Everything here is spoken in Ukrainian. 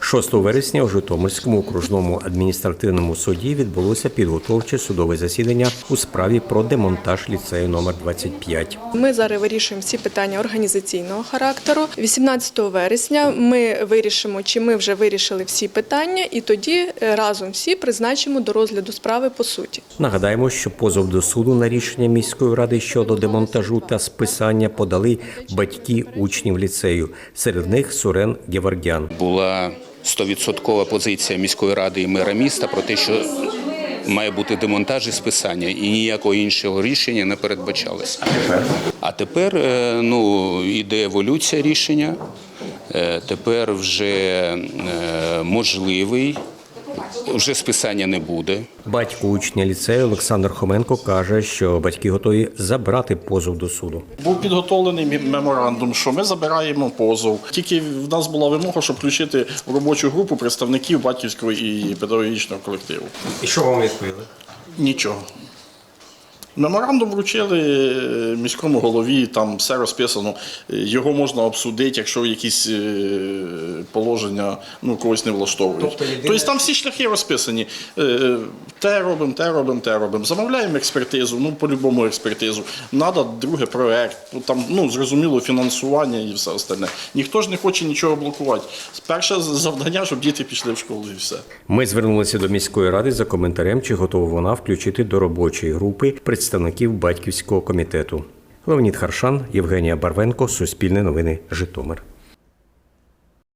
6 вересня у Житомирському окружному адміністративному суді відбулося підготовче судове засідання у справі про демонтаж ліцею номер 25. Ми зараз вирішуємо всі питання організаційного характеру. 18 вересня ми вирішимо, чи ми вже вирішили всі питання, і тоді е, разом всі призначимо до розгляду справи по суті. Нагадаємо, що позов до суду на рішення міської ради щодо демонтажу та списання подали батьки учнів ліцею. Серед них Сурен Гевардян. була стовідсоткова позиція міської ради і мера міста про те, що має бути демонтаж і списання, і ніякого іншого рішення не передбачалося. А тепер е, ну, йде еволюція рішення. Е, Тепер вже е, можливий, вже списання не буде. Батько учня ліцею Олександр Хоменко каже, що батьки готові забрати позов до суду. Був підготовлений меморандум, що ми забираємо позов. Тільки в нас була вимога, щоб включити в робочу групу представників батьківського і педагогічного колективу. І що вам відповіли? Нічого. Меморандум вручили е, міському голові, там все розписано. Е, Його можна обсудити, якщо якісь е, положення ну, когось не влаштовують. Тобто, єдине- там всі шляхи розписані. Те робимо, те робимо, те робимо. Замовляємо експертизу, ну по-любому експертизу. Надо другий проект, ну, там ну, зрозуміло фінансування і все остальне. Ніхто ж не хоче нічого блокувати. Перше завдання, щоб діти пішли в школу і все. Ми звернулися до міської ради за коментарем, чи готова вона включити до робочої групи представників батьківського комітету. Леонід Харшан, Євгенія Барвенко, Суспільне новини, Житомир.